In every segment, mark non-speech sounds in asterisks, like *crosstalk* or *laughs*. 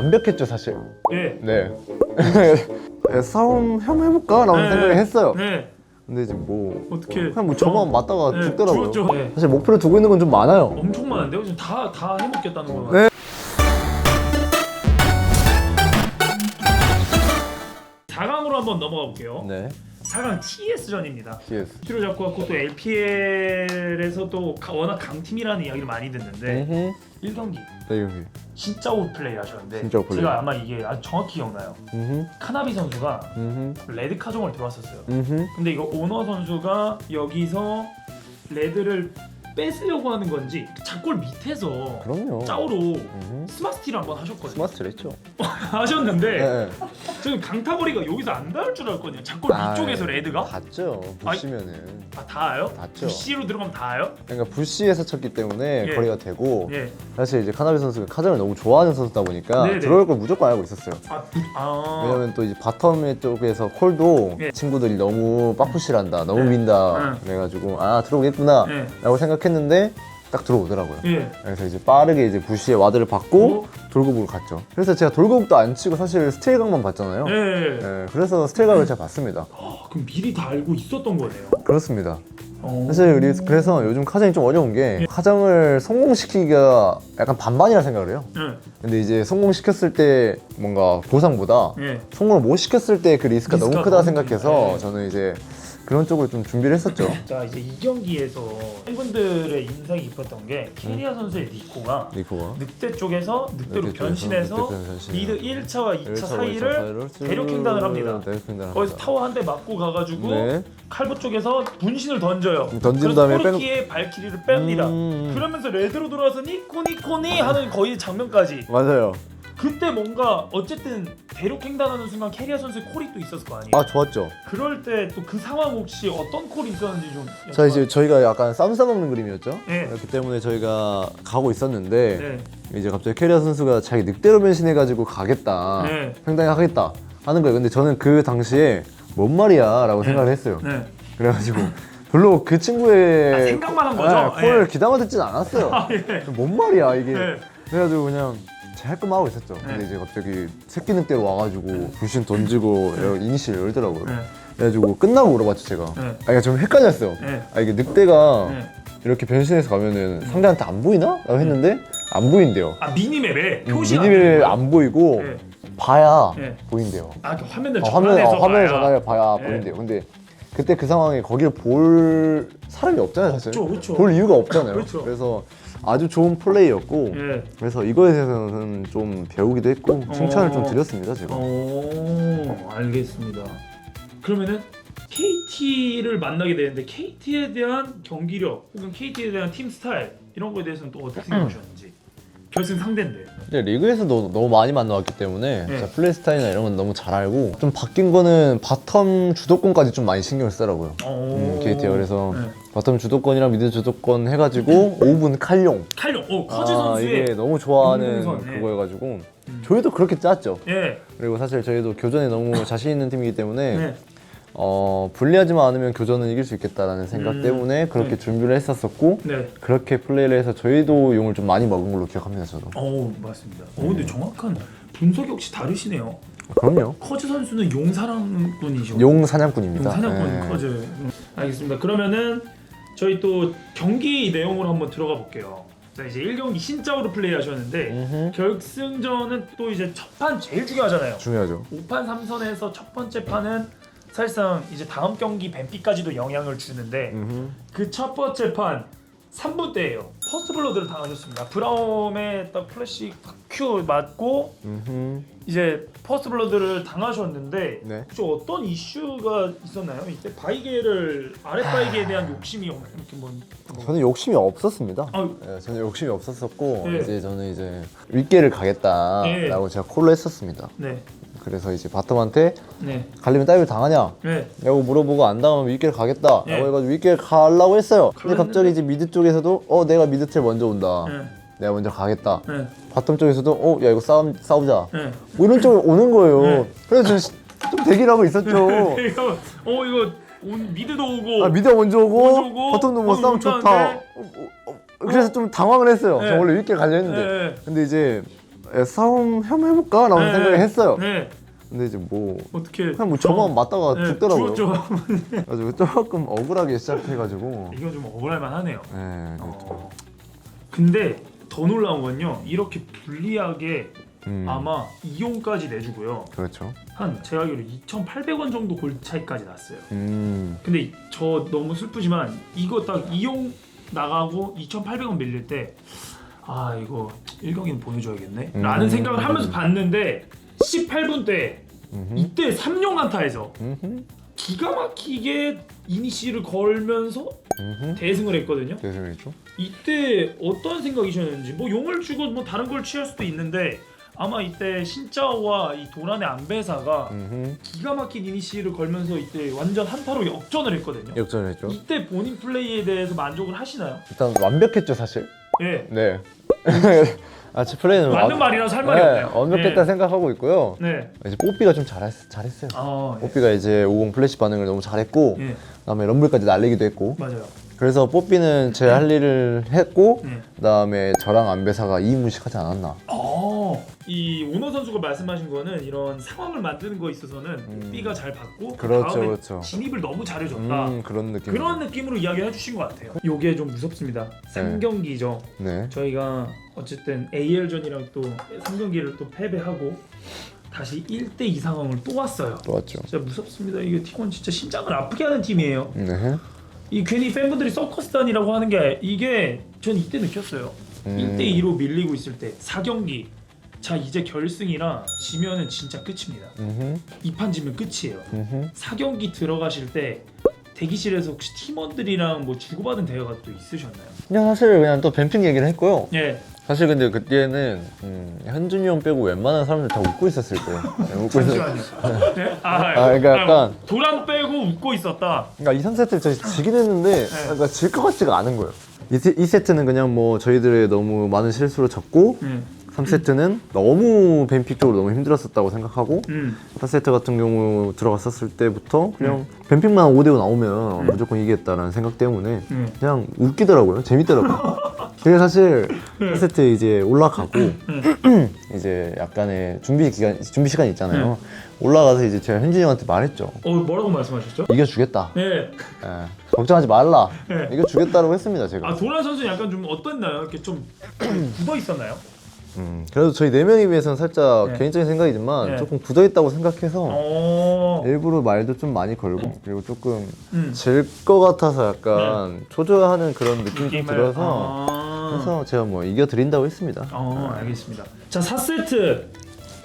완벽했죠 사실. 예. 네. *laughs* 네, 싸움 한번 해볼까라는 네, 생각을 네. 했어요. 네. 근데 이제 뭐 어떻게? 그냥 뭐 저만 맞다가 네, 죽더라고요. 죽었죠. 네. 사실 목표를 두고 있는 건 좀 많아요. 엄청 많은데요? 지금 다 다 해먹겠다는 거만. 네. 4강으로 한번 넘어가 볼게요. 네. 4강 TS전입니다. TS. 뒤로 잡고 갖고 또 LPL에서도 워낙 강팀이라는 이야기를 많이 듣는데 음. 1경기 네 여기. 진짜 옷플레이 하셨는데 진짜 옷플레이. 제가 아마 이게 아주 정확히 기억나요. 음. 카나비 선수가 음. 레드 카종을 들어왔었어요. 음. 근데 이거 오너 선수가 여기서 레드를 뺏으려고 하는 건지 작골 밑에서 그럼요. 짜오로 음. 스마스티를 한번 하셨거든요. 스마트를 했죠. *laughs* 하셨는데 네. 저는 강타거리가 여기서 안 닿을 줄 알았거든요. 작골 아, 위쪽에서 레드가 닿죠. 부시면은. 아 닿아요? 닿죠. 부시로 들어가면 닿아요? 그러니까 부시에서 쳤기 때문에 예. 거리가 되고 예. 사실 이제 카나비 선수가 카정을 너무 좋아하는 선수다 보니까 네네. 들어올 걸 무조건 알고 있었어요. 아, 부- 아. 왜냐면 또 이제 바텀 쪽에서 콜도 예. 친구들이 너무 빡푸시한다, 너무 예. 민다 예. 그래가지고 아 들어오겠구나 예. 라고 생각했는데 딱 들어오더라고요. 예. 그래서 이제 빠르게 이제 부시의 와드를 받고 어? 돌고북을 갔죠. 그래서 제가 돌고북도 안 치고 사실 스틸각만 봤잖아요. 예. 예, 그래서 스틸각을 제가 봤습니다. 아, 그럼 미리 다 알고 있었던 거네요. 그렇습니다. 어. 사실 우리 그래서 요즘 카정이 좀 어려운 게 예. 카정을 성공시키기가 약간 반반이라 생각을 해요. 예. 근데 이제 성공시켰을 때 뭔가 보상보다 예. 성공을 못 시켰을 때 그 리스크가 너무 리스크가 크다 너무 생각해서 크다. 네. 저는 이제 그런 쪽으로 좀 준비를 했었죠. 자 이제 이 경기에서 팬분들의 인상이 깊었던 게 케리아 선수의 니코가 니코가 늑대 쪽에서 늑대로 늑대 쪽에서 변신해서 늑대 미드 1차와 2차 1차, 사이를 대륙 횡단을 합니다. 대륙 횡단을 거기서 합니다. 타워 한 대 맞고 가가지고 네. 칼보 쪽에서 분신을 던져요. 던진 그래서 다음에 빼는- 코르키의 발키리를 뺍니다. 음. 그러면서 레드로 돌아와서 니코 니코니 하는 거의 장면까지 맞아요. 그때 뭔가 어쨌든 대륙 횡단하는 순간 캐리아 선수의 콜이 또 있었을 거 아니에요. 아 좋았죠. 그럴 때 또 그 상황 혹시 어떤 콜이 있었는지 좀. 자 이제 저희가 약간 쌈 싸먹는 그림이었죠. 네. 그렇기 때문에 저희가 가고 있었는데 네. 이제 갑자기 캐리어 선수가 자기 늑대로 변신해가지고 가겠다, 네. 횡단하겠다 하는 거예요. 근데 저는 그 당시에 뭔 말이야라고 생각을 했어요. 네. 그래가지고 별로 그 친구의 아, 생각만 한 거죠? 네, 콜을 예. 기다려 듣진 않았어요. *laughs* 아, 예. 뭔 말이야 이게. 네. 그래가지고 그냥 제할 것만 하고 있었죠. 근데 네. 이제 갑자기 새끼 늑대로 와가지고 불신 던지고 이니시를 열더라고요. 네. 그래가지고 끝나고 물어봤죠 제가. 네. 아 그러니까 좀 헷갈렸어요. 네. 아 이게 늑대가 네. 이렇게 변신해서 가면은 상대한테 안 보이나? 라고 했는데 안 보인대요. 아 미니맵에 음, 표시가 미니맵 안안 보이고 네. 봐야 네. 보인대요. 아, 그 화면을 어, 화면, 전환해서 어, 화면을 봐야. 전화해 봐야 네. 보인대요. 근데 그때 그 상황에 거기를 볼 사람이 없잖아요, 사실. 없죠, 그렇죠. 볼 이유가 없잖아요. 그렇죠. 래서 아주 좋은 플레이였고 예. 그래서 이거에 대해서는 좀 배우기도 했고 칭찬을 좀 어. 드렸습니다, 제가. 오, 알겠습니다. 그러면은 KT를 만나게 되는데 KT에 대한 경기력 혹은 KT에 대한 팀 스타일 이런 거에 대해서는 또 어떻게 생각하셨는지 *clears throat* 결승 상대인데. 이제 리그에서도 너무 많이 만나왔기 때문에 네. 진짜 플레이 스타일이나 이런 건 너무 잘 알고 좀 바뀐 거는 바텀 주도권까지 좀 많이 신경을 쓰더라고요. 음, KT가 그래서 네. 바텀 주도권이랑 미드 주도권 해가지고 5분 칼용. 칼용, 어 커즈 아, 선수의 이게 너무 좋아하는 용궁선, 네. 그거여가지고 저희도 그렇게 짰죠. 예, 그리고 사실 저희도 교전에 너무 *coughs* 자신 있는 팀이기 때문에 네. 어, 불리하지만 않으면 교전은 이길 수 있겠다라는 생각 음, 때문에 그렇게 네. 준비를 했었었고 네. 그렇게 플레이를 해서 저희도 용을 좀 많이 먹은 걸로 기억합니다 저도. 어 맞습니다. 어 근데 정확한 분석이 혹시 다르시네요. 그럼요. 커즈 선수는 용 사랑꾼이시고 용 사냥꾼입니다. 사냥꾼 네. 커즈. 음, 알겠습니다. 그러면은 저희 또 경기 내용으로 한번 들어가 볼게요. 자 이제 1경기 신짜오로 플레이하셨는데 음흠. 결승전은 또 이제 첫 판 제일 중요하잖아요. 중요하죠. 5판 3선에서 첫 번째 판은 사실상 이제 다음 경기 뱀픽까지도 영향을 주는데 음흠. 그 첫 번째 판 3분 때예요. 퍼스트 블러드를 당하셨습니다. 브라움의 딱 플래시 큐 맞고 음흠. 이제 퍼스트 블러드를 당하셨는데 네. 혹시 어떤 이슈가 있었나요? 이때 바이게를 아랫 바이게에 대한 욕심이 이렇게 뭐, 뭐 저는 욕심이 없었습니다. 아유, 네, 저는 욕심이 없었었고 네. 이제 저는 이제 윗계를 가겠다라고 네. 제가 콜로 했었습니다. 네, 그래서 이제 바텀한테 네, 갈리면 다이브 당하냐? 네, 라고 물어보고 안 당하면 윗길 가겠다. 예. 라고 해가지고 윗길 가려고 했어요. 근데 갑자기 이제 미드 쪽에서도 어 내가 미드 텔 먼저 온다. 네, 내가 먼저 가겠다. 네, 바텀 쪽에서도 어 야 이거 싸움, 싸우자. 네. 뭐 이런 쪽으로 오는 거예요. 네. 그래서 좀, 대기를 하고 있었죠. *laughs* 이거 어 이거 온- 미드도 오고. 아 미드 먼저 오고 먼저 오고, 바텀도 뭐 어, 싸움 좋다? 어, 어, 어, 그래서 좀 당황을 했어요. 네. 저 원래 윗길 가려 했는데. 네, 네. 근데 이제 에, 싸움 한번 해볼까? 라고 네. 생각을 했어요. 네. 근데 이제 뭐 어떻게 그냥 뭐 저만 맞다가 네, 죽더라고요. 죽었죠. 그래가지고 조금 억울하게 시작해가지고 *laughs* 이건 좀 억울할 만 하네요. 네, 어. 근데 더 놀라운 건요. 이렇게 불리하게 음, 아마 이용까지 내주고요. 그렇죠. 한 제가 알기로 2,800원 정도 골 차이까지 났어요. 음, 근데 이- 저 너무 슬프지만 이거 딱 이용 나가고 2,800원 밀릴 때 아 이거 1경기는 보내줘야겠네 음. 라는 생각을 하면서 봤는데 18분 때 음흠, 이때 3용 안타에서 음흠, 기가 막히게 이니시를 걸면서 음흠. 대승을 했거든요 대승이죠. 이때 어떤 생각이셨는지 뭐 용을 주고 뭐 다른 걸 취할 수도 있는데 아마 이때 신짜오와 이 도란의 안배사가 음흠. 기가 막힌 이니시를 걸면서 이때 완전 한타로 역전을 했거든요 역전했죠. 이때 본인 플레이에 대해서 만족을 하시나요? 일단 완벽했죠 사실. 예. 네. *laughs* 아, 제 플레이는 맞는 완- 말이라서 할 말이 네, 없네요. 완벽했다 예. 생각하고 있고요. 네. 이제 뽀삐가 좀 잘했, 잘했어요. 아, 예. 뽀삐가 이제 50 플래시 반응을 너무 잘했고 예. 그다음에 럼블까지 날리기도 했고 맞아요. 그래서 뽀삐는 제 할 일을 했고 예. 그다음에 저랑 안배사가 2인무씩 하지 않았나 어, 이 오너 선수가 말씀하신 거는 이런 상황을 만드는 거에 있어서는 음. 삐가 잘 받고 그 그렇죠, 다음에 그렇죠. 진입을 너무 잘해줬다. 음 그런 느낌 그런 느낌으로 이야기해 주신 것 같아요. 요게 좀 무섭습니다. 3경기죠. 네 저희가 어쨌든 AL전이랑 또 3경기를 또 패배하고 다시 1대 2 상황을 또 왔어요. 또 왔죠 진짜 무섭습니다. 이게 팀원 진짜 심장을 아프게 하는 팀이에요. 네 이 괜히 팬분들이 서커스단이라고 하는 게 이게 전 이때 느꼈어요. 음. 1대 2로 밀리고 있을 때 4경기 자 이제 결승이라 지면은 진짜 끝입니다. 음흠, 이 판 지면 끝이에요. 음흠. 4경기 들어가실 때 대기실에서 혹시 팀원들이랑 뭐 주고받은 대화가 또 있으셨나요? 그냥 사실 그냥 또 뱀핑 얘기를 했고요 예. 사실 근데 그때는 음, 현준이 형 빼고 웬만한 사람들 다 웃고 있었을 거예요 네, 웃고 있었 잠시만요. 네? 아, 아, 그러니까 약간- 도란 빼고 웃고 있었다. 그러니까 2, 3세트 저희 지긴 했는데 그러니까 질 것 같지가 않은 거예요 이, 세- 이 세트는 그냥 뭐 저희들의 너무 많은 실수로 졌고 음. 3세트는 너무 뱀픽 쪽으로 너무 힘들었었다고 생각하고 음. 4세트 같은 경우 들어갔었을 때부터 그냥 뱀픽만 5대5 나오면 무조건 이기겠다라는 생각 때문에 음. 그냥 웃기더라고요 재밌더라고요 *laughs* 그게 사실 4세트 이제 올라가고 *clears throat* 이제 약간의 준비 기간 준비 시간 있잖아요 올라가서 이제 제가 현진이 형한테 말했죠 어 뭐라고 말씀하셨죠? 이겨주겠다 네. 예, 걱정하지 말라 네. 이겨주겠다고 했습니다 제가 아 도란 선수 는 약간 좀 어땠나요? 이렇게 좀 *clears throat* 굳어 있었나요? 음, 그래도 저희 네 명에 비해서는 살짝 네. 개인적인 생각이지만 네. 조금 굳어있다고 생각해서 어. 일부러 말도 좀 많이 걸고 그리고 조금 음. 질 것 같아서 약간 초조해하는 그런 느낌이 좀 느낌을- 들어서 아. 그래서 제가 뭐 이겨드린다고 했습니다 어 알겠습니다. 자 4세트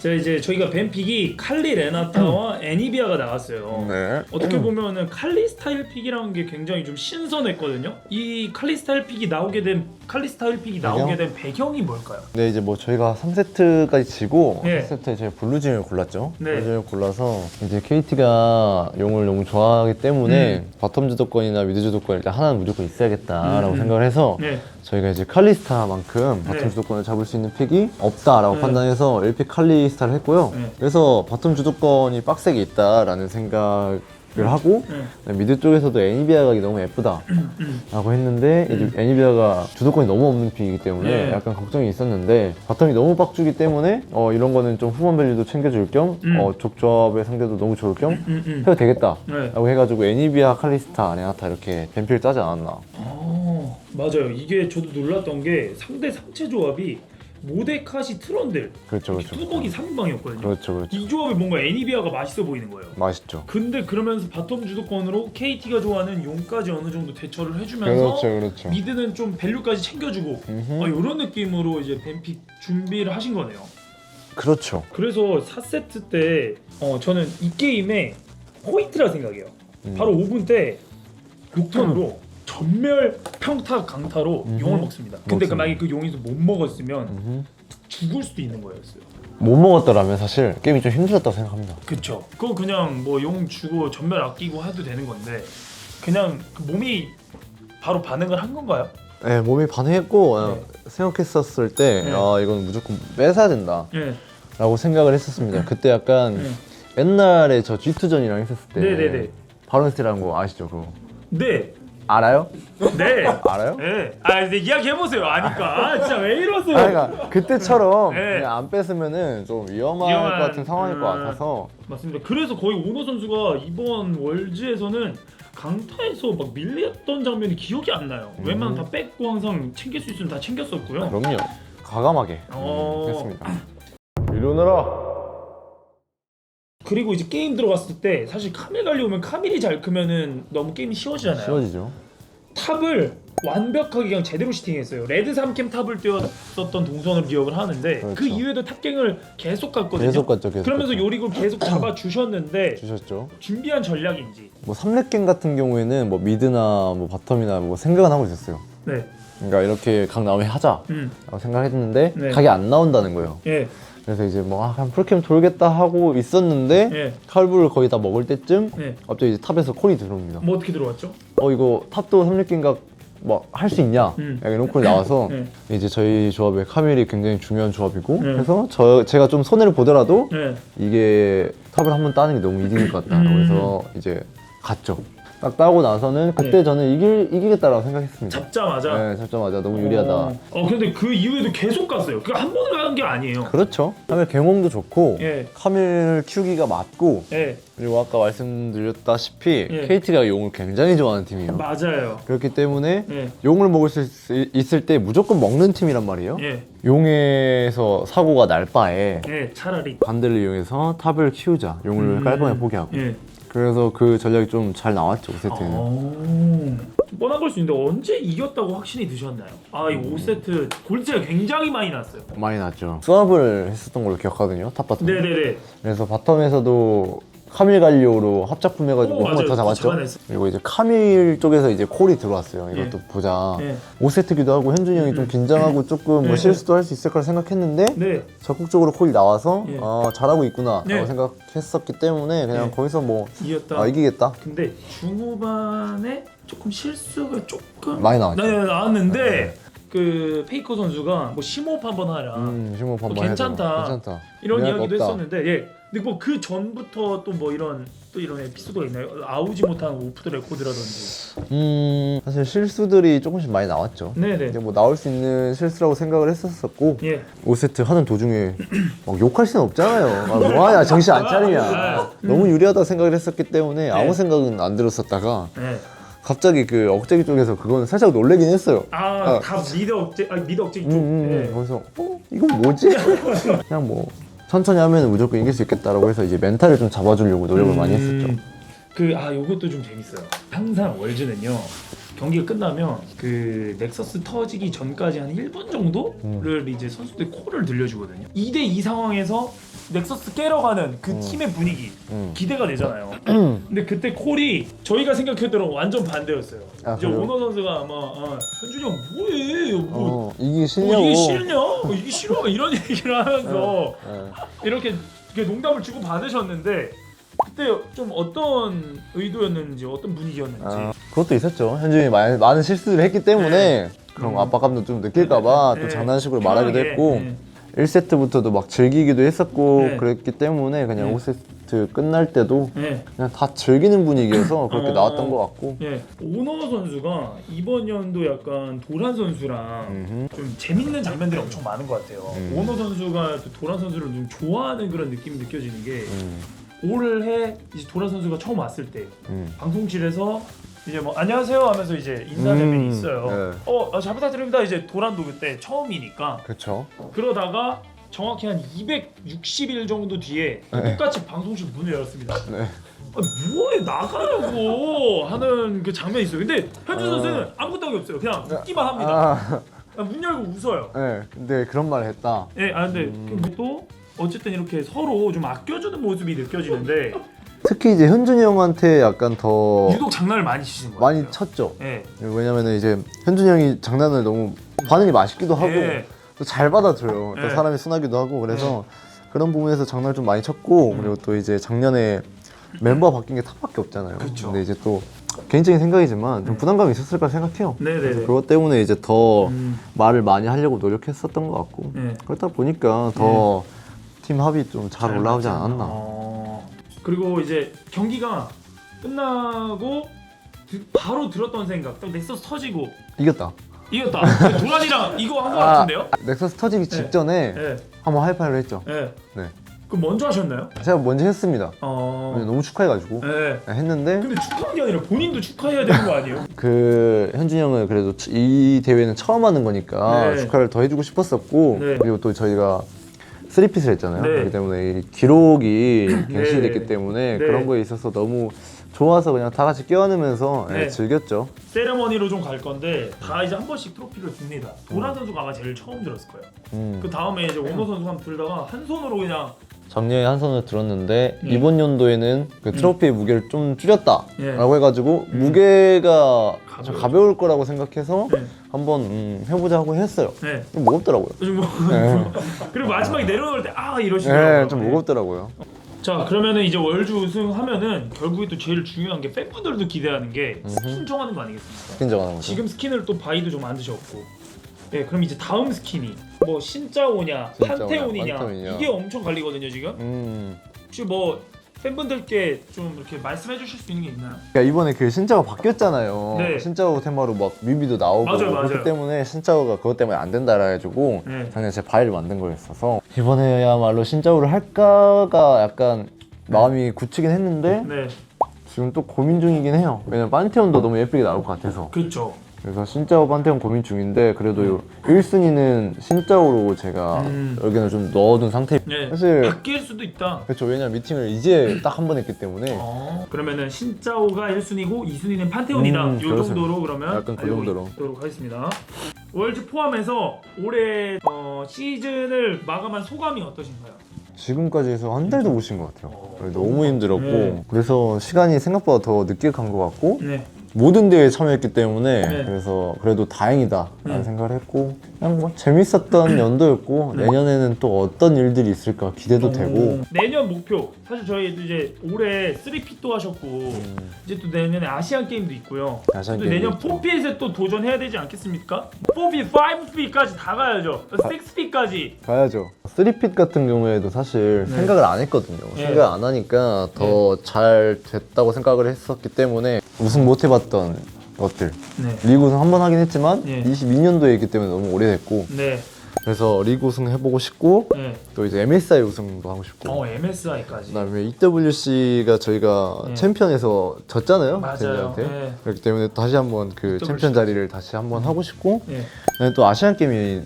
자 이제 저희가 뱀픽이 칼리 레나타와 애니비아가 나왔어요. 네. 어떻게 보면은 칼리 스타일 픽이라는 게 굉장히 좀 신선했거든요. 이 칼리 스타일 픽이 나오게 된 칼리 스타일 픽이 나오게 배경? 된 배경이 뭘까요? 네 이제 뭐 저희가 3세트까지 지고 네. 4세트에 제가 블루진을 골랐죠 네. 블루진을 골라서 이제 KT가 용을 너무 좋아하기 때문에 바텀 주도권이나 미드 주도권 일단 하나는 무조건 있어야겠다라고 음, 음. 생각을 해서 네. 저희가 이제 칼리스타만큼 바텀 네. 주도권을 잡을 수 있는 픽이 없다라고 네. 판단해서 1픽 칼리스타를 했고요. 네. 그래서 바텀 주도권이 빡세게 있다라는 생각 을 하고 네. 미드 쪽에서도 애니비아 가기 너무 예쁘다라고 음. 했는데 이제 애니비아가 주도권이 너무 없는 픽이기 때문에 네. 약간 걱정이 있었는데 바텀이 너무 빡주기 때문에 어, 이런 거는 좀 후반 밸류도 챙겨줄 겸 음. 어, 족조합의 상대도 너무 좋을 겸 음, 음. 해도 되겠다. 네. 라고 해가지고 애니비아, 칼리스타, 레나타 이렇게 뱀필 짜지 않았나. 어, 맞아요. 이게 저도 놀랐던 게 상대 상체 조합이 모데카시 트런들 그렇죠, 그렇죠. 뚜벅이 상방이었거든요. 그렇죠, 그렇죠. 이 조합이 뭔가 애니비아가 맛있어 보이는 거예요. 맛있죠. 근데 그러면서 바텀 주도권으로 KT가 좋아하는 용까지 어느 정도 대처를 해주면서 그렇죠. 미드는 좀 밸류까지 챙겨주고 음흠. 어, 이런 느낌으로 이제 뱀픽 준비를 하신 거네요. 그렇죠. 그래서 4세트 때 어, 저는 이 게임의 포인트라 생각해요. 음. 바로 5분 때 녹턴으로 전멸 평타 강타로 음흠. 용을 먹습니다. 근데 그. 만약에 그 용에서 못 먹었으면 음흠. 죽을 수도 있는 거였어요. 못 먹었더라면 사실 게임이 좀 힘들었다고 생각합니다. 그쵸. 그거 그냥 뭐 용 주고 전멸 아끼고 해도 되는 건데 그냥 그 몸이 바로 반응을 한 건가요? 네, 몸이 반응했고 어, 네. 생각했었을 때 네. 아, 이건 무조건 뺏어야 된다라고 예. 생각을 했었습니다. 그때 약간 네. 옛날에 저 G2전이랑 했었을 때 네네네. 바론스테라는 거 아시죠? 그거. 네. 알아요? 네. 알아요? 네. 아, 근데 이야기 해보세요. 아니까. 아, 진짜 왜 이러세요? 아니, 그러니까 그때처럼 네. 그냥 안 뺐으면은 좀 위험할 위험한, 것 같은 상황일 것 음. 같아서 맞습니다. 그래서 거의 오너 선수가 이번 월즈에서는 강타에서 막 밀렸던 장면이 기억이 안 나요. 음. 웬만하면 다 뺏고 항상 챙길 수 있으면 다 챙겼었고요. 그럼요. 과감하게 어. 음, 했습니다. 일어나라. 그리고 이제 게임 들어갔을 때 사실 카밀 갈리 오면 카밀이 잘 크면은 너무 게임이 쉬워지잖아요. 쉬워지죠. 탑을 완벽하게 그냥 제대로 시팅했어요. 레드 3캠 탑을 뛰었었던 동선으로 기억을 하는데 그 그렇죠. 이후에도 탑갱을 계속 갔거든요. 계속 갔죠. 계속. 그러면서 갔죠. 요리를 계속 잡아 주셨는데 *clears throat* 주셨죠. 준비한 전략인지. 뭐 3렙갱 같은 경우에는 뭐 미드나 뭐 바텀이나 뭐 생각은 하고 있었어요. 네. 그러니까 이렇게 각 나오면 하자라고 음. 생각했는데 네. 각이 안 나온다는 거예요. 예. 그래서 이제 뭐 아, 그냥 풀캠 돌겠다 하고 있었는데 예. 칼불을 거의 다 먹을 때쯤 예. 갑자기 이제 탑에서 콜이 들어옵니다. 뭐 어떻게 들어왔죠? 어 이거 탑도 3렙갱각 뭐할수 있냐? 음. 약간 이런 콜이 나와서 네. 이제 저희 조합에 카밀이 굉장히 중요한 조합이고 네. 그래서 저 제가 좀 손해를 보더라도 네. 이게 탑을 한번 따는 게 너무 이득일 것 같다. 음. 그래서 이제 갔죠. 딱 따고 나서는 그때 네. 저는 이길 이기겠다라고 생각했습니다. 잡자마자. 네, 잡자마자 너무 유리하다. 어, 어 근데 그 이후에도 계속 갔어요. 그러니까 한 번을 가는 게 아니에요. 그렇죠. 카밀 경험도 좋고 예. 카밀 키우기가 맞고 예. 그리고 아까 말씀드렸다시피 예. KT가 용을 굉장히 좋아하는 팀이에요. 맞아요. 그렇기 때문에 예. 용을 먹을 수 있- 있을 때 무조건 먹는 팀이란 말이에요. 예. 용에서 사고가 날 바에 예. 차라리. 반대를 이용해서 탑을 키우자. 용을 음. 깔끔하게 포기하고. 예. 그래서 그 전략이 좀 잘 나왔죠, 5세트는. 어... 좀 뻔한 걸 수 있는데 언제 이겼다고 확신이 드셨나요? 아, 이 5세트 골드가 굉장히 많이 났어요. 많이 났죠. 수압을 했었던 걸로 기억하거든요, 탑바텀. 네네네. 그래서 바텀에서도 카밀 갈리오로 합작품 해가지고 오, 한번 맞아요. 더 잡았죠. 잡아냈어. 그리고 이제 카밀 쪽에서 이제 콜이 들어왔어요. 이것도 예. 보자. 예. 5세트기도 하고 현준이 형이 좀 긴장하고 조금 네. 뭐 실수도 할 수 있을 거라 생각했는데 네. 적극적으로 콜이 나와서 예. 아, 잘하고 있구나 네. 라고 생각했었기 때문에 그냥 네. 거기서 뭐 이겼다. 아, 이기겠다. 근데 중후반에 조금 실수가 조금 많이 나왔죠. 네, 나왔는데 네. 그 페이커 선수가 뭐 심호흡 한번 하라 음, 심호 반반 뭐 괜찮다. 괜찮다. 이런 이야기도 없다. 했었는데 예. 근데 뭐 그 전부터 또 뭐 이런 또 이런 에피소드가 있나요? 아우지 못한 오프 더 레코드라든지. 음, 사실 실수들이 조금씩 많이 나왔죠. 네네. 이제 뭐 나올 수 있는 실수라고 생각을 했었었고 예. 5세트 하는 도중에 *clears throat* 막 욕할 수는 없잖아요. 아, 뭐하냐 정신 안 차리냐. 아, 너무 유리하다 생각을 했었기 때문에 네. 아무 생각은 안 들었었다가 네. 갑자기 그 억제기 쪽에서 그거는 살짝 놀래긴 했어요. 아, 아. 다 미드 억제, 아 미드 억제 음, 쪽. 음, 예. 음. 거기서 어? 이건 뭐지? *laughs* 그냥 뭐 천천히 하면 무조건 이길 수 있겠다라고 해서 이제 멘탈을 좀 잡아주려고 노력을 많이 했었죠. 그 아 요것도 좀 재밌어요. 항상 월즈는요 경기가 끝나면 그 넥서스 터지기 전까지 한 1분 정도를 이제 선수들 콜을 들려주거든요. 2대 2 상황에서 넥서스 깨러 가는 그 팀의 분위기 음. 기대가 되잖아요. 근데 그때 콜이 저희가 생각했던 완전 반대였어요. 아, 이제 그래요? 오너 선수가 아마 아, 현준이 형 뭐해? 뭐, 어, 이기 뭐 싫냐고. 이게 싫냐? 뭐 이게 싫어? 이런 얘기를 하면서 네. 이렇게, 이렇게 농담을 주고 받으셨는데 그때 좀 어떤 의도였는지 어떤 분위기였는지 아, 그것도 있었죠. 현준이 많은, 많은 실수를 했기 때문에 그런 음. 압박감도 좀 느낄까봐 네. 또 장난식으로 말하기도 했고 네. 1세트부터도 막 즐기기도 했었고 네. 그랬기 때문에 그냥 네. 5세트 끝날 때도 네. 그냥 다 즐기는 분위기여서 그렇게 어. 나왔던 것 같고 예, 오너 선수가 이번 연도 약간 도란 선수랑 음흠. 좀 재밌는 장면들이 엄청 많은 것 같아요. 음. 오너 선수가 또 도란 선수를 좀 좋아하는 그런 느낌이 느껴지는 게 음, 올해 이제 도란 선수가 처음 왔을 때 음. 방송실에서 이제 뭐 안녕하세요 하면서 이제 인사대면이 음, 있어요. 네. 어, 아, 잘 부탁드립니다. 이제 도란도 그때 처음이니까 그쵸 그러다가 정확히 한 260일 정도 뒤에 네. 똑같이 방송실 문을 열었습니다. 네. 아, 뭐해 나가라고 하는 그 장면이 있어요. 근데 현준 어. 선수는 아무것도 하기 없어요. 그냥 웃기만 합니다. 아, 아, 문 열고 웃어요. 네 근데 그런 말을 했다 예, 아 근데 음. 또 어쨌든 이렇게 서로 좀 아껴주는 모습이 느껴지는데 *laughs* 특히 이제 현준이 형한테 약간 더 유독 장난을 많이 치시는 거예요. 어. 많이 쳤죠 예. 왜냐면은 이제 현준이 형이 장난을 너무 반응이 맛있기도 하고 예. 또 잘 받아줘요. 또 네. 사람이 순하기도 하고 그래서 그런 부분에서 장난을 좀 많이 쳤고 음. 그리고 또 이제 작년에 멤버 바뀐 게 탑밖에 없잖아요. 그쵸. 근데 이제 또 개인적인 생각이지만 좀 부담감이 있었을 거라 생각해요. 네네네. 그래서 그것 때문에 이제 더 음. 말을 많이 하려고 노력했었던 것 같고 네. 그러다 보니까 더 팀 합이 좀 잘 올라오지. 않았나. 어. 그리고 이제 경기가 끝나고 드- 바로 들었던 생각. 딱 넥서스 터지고 이겼다. 이겼다. 도란이랑 *laughs* 이거 한 거 같은데요? 넥서스 터지기 직전에 네. 한번 하이파이를 했죠. 네. 네. 그럼 먼저 하셨나요? 제가 먼저 했습니다. 어. 너무 축하해가지고 네. 했는데 근데 축하한 게 아니라 본인도 축하해야 되는 거 아니에요? *laughs* 그 현준이 형은 그래도 이 대회는 처음 하는 거니까 네. 축하를 더 해주고 싶었었고 네. 그리고 또 저희가 쓰리핏을 했잖아요. 네. 그렇기 때문에 이 기록이 갱신이 네. 됐기 때문에 네. 그런 거에 있어서 너무 좋아서 그냥 다 같이 껴안으면서 예, 네. 즐겼죠. 세레머니로 좀 갈 건데 다 이제 한 번씩 트로피를 줍니다. 도란 선수가 아마 제일 처음 들었을 거예요. 음. 그 다음에 이제 원호 선수가 한번 들다가 한 손으로 그냥 작년에 한 손을 들었는데 네. 이번 연도에는 그 트로피 의 무게를 좀 줄였다라고 예. 해가지고 음. 무게가 좀 가벼워요. 가벼울 거라고 생각해서 네. 한번 음, 해보자고 했어요. 네. 좀 무겁더라고요. 좀 뭐- 네. 그리고 마지막에 내려놓을 때아 이러시더라고요. 네, 좀 무겁더라고요. 자 그러면은 이제 월주 우승하면은 결국에 또 제일 중요한 게 팬분들도 기대하는 게 스킨 정하는 거 아니겠습니까? 스킨 정하는 거죠. 지금 스킨을 또 바이도 좀 만드셨고 예 그럼 이제 다음 스킨이 뭐 신짜오냐 판테온이냐. 이게 엄청 갈리거든요 지금 음. 혹시 뭐 팬분들께 좀 이렇게 말씀해 주실 수 있는 게 있나요? 그러니까 이번에 그 신짜오 바뀌었잖아요. 네. 신짜오 테마로 막 뮤비도 나오고 맞아요, 맞아요. 그렇기 때문에 신짜오가 그것 때문에 안 된다 해가지고 네. 작년에 제 바이를 만든 거였어서 이번에야말로 신짜오를 할까가 약간 마음이 굳히긴 했는데 네 지금 또 고민 중이긴 해요. 왜냐면 판테온도 너무 예쁘게 나올 것 같아서 그렇죠 그래서 신짜오 판테온 고민 중인데 그래도 요 1순위는 신짜오로 제가 음. 의견을 좀 넣어둔 상태. 네 사실 바뀔 수도 있다 그렇죠. 왜냐면 미팅을 이제 딱 한 번 했기 때문에 어, 그러면은 신짜오가 1순위고 2순위는 판테온이다. 음, 이 그렇습니다. 정도로 그러면 약간 그 알고 정도로. 있도록 하겠습니다. 월드 포함해서 올해 어, 시즌을 마감한 소감이 어떠신가요? 지금까지 해서 한 달도 못 쉰 것 같아요. 어. 너무 힘들었고 네. 그래서 시간이 생각보다 더 늦게 간 것 같고 네. 모든 대회에 참여했기 때문에 네. 그래서 그래도 다행이다라는 음. 생각을 했고 그냥 뭐 재밌었던 연도였고 네. 내년에는 또 어떤 일들이 있을까 기대도 되고 어, 내년 목표 사실 저희도 이제 올해 3핏도 하셨고 음, 이제 또 내년에 아시안 게임도 있고요. 아시안 또 게임도 내년 있죠. 4핏에 또 도전해야 되지 않겠습니까? 4핏, 5핏까지 다 가야죠. 6핏까지. 가야죠. 3핏 같은 경우에도 사실 네. 생각을 안 했거든요. 네. 생각 안 하니까 더 잘 됐다고 생각을 했었기 때문에 우승 못 해봤 던 것들 네. 리그 우승 한 번 하긴 했지만 네. 22년도에 있기 때문에 너무 오래됐고 네. 그래서 리그 우승 해보고 싶고 네. 또 이제 MSI 우승도 하고 싶고 어, MSI까지. 그다음에 EWC가 저희가 네. 챔피언에서 졌잖아요 맞아요. 젠지한테 네. 그렇기 때문에 다시 한번 그 EWC. 챔피언 자리를 다시 한번 하고 싶고 네. 그다음에 또 아시안 게임이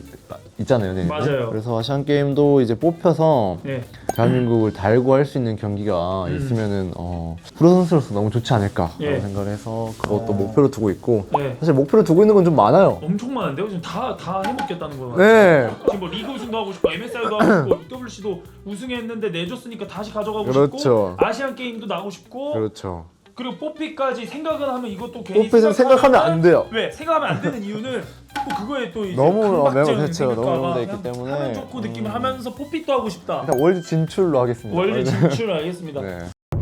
있잖아요 내년에 맞아요. 그래서 아시안 게임도 이제 뽑혀서 네. 대한민국을 달고 할 수 있는 경기가 음. 있으면은 어, 프로 선수로서 너무 좋지 않을까 예. 라는 생각을 해서 그것도 어. 목표로 두고 있고 네. 사실 목표로 두고 있는 건 좀 많아요 엄청 많은데요? 지금 다, 다 해먹겠다는 거예요. 네 지금 뭐 리그 우승도 하고 싶고 MSI도 하고 싶고 *clears throat* WC도 우승했는데 내줬으니까 다시 가져가고 그렇죠. 싶고 아시안 게임도 나고 싶고 그렇죠 그리고 뽀삐까지 생각을 하면 이것도 괜히 뽀삐는 생각하면 안 돼요 왜 생각하면 안 되는 이유는 또 그거에 또 이제 너무 매우 그렇죠. 생길까 너무 봐돼 있기 때문에. 하면 좋고 느낌을 음. 하면서 뽀삐도 하고 싶다. 일단 월드 진출로 하겠습니다 월드 진출 알겠습니다. *laughs* 네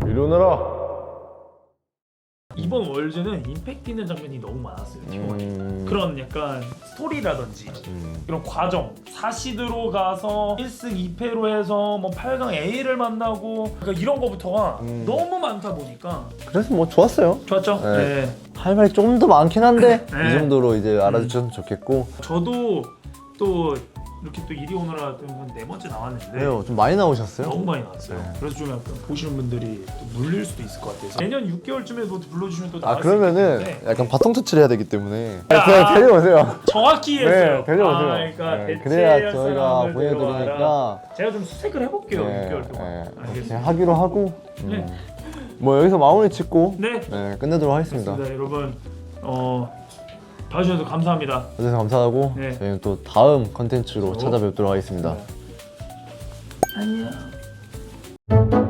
일어나라 이번 월드는 임팩트 있는 장면이 너무 많았어요. T1에. 음, 그런 약간 스토리라든지 음. 이런 과정 4시드로 가서 1승 2패로 해서 뭐 8강 A를 만나고 그러니까 이런 거부터가 음. 너무 많다 보니까 그래서 뭐 좋았어요 좋았죠? 네. 네. 할 말이 좀더 많긴 한데 *laughs* 네. 이 정도로 이제 알아주셨으면 좋겠고 저도 또 이렇게 또 이리 오느라 한네 번째 나왔는데 왜요? 좀 많이 나오셨어요? 너무 많이 나왔어요. 네. 그래서 좀 약간 보시는 분들이 또 물릴 수도 있을 것 같아서 내년 6개월쯤에 뭐 불러주시면 또아 나갈 그러면은 수 있기 때문에 약간 바통 터치를 해야 되기 때문에 야. 그냥 데려오세요 정확히 했어요. 네 데려오세요 아, 그러니까 네, 대체 그래야 할 저희가 보내드리니까. 제가 좀 수색을 해볼게요. 네, 6개월 동안. 네, 알겠습니다. 하기로 하고 음. 네. 뭐 여기서 마무리 짓고 네. 네, 끝내도록 하겠습니다 네, 여러분 어 봐주셔서 감사합니다. 그래서 감사하고 네. 저희는 또 다음 컨텐츠로 그렇죠. 찾아뵙도록 하겠습니다 안녕.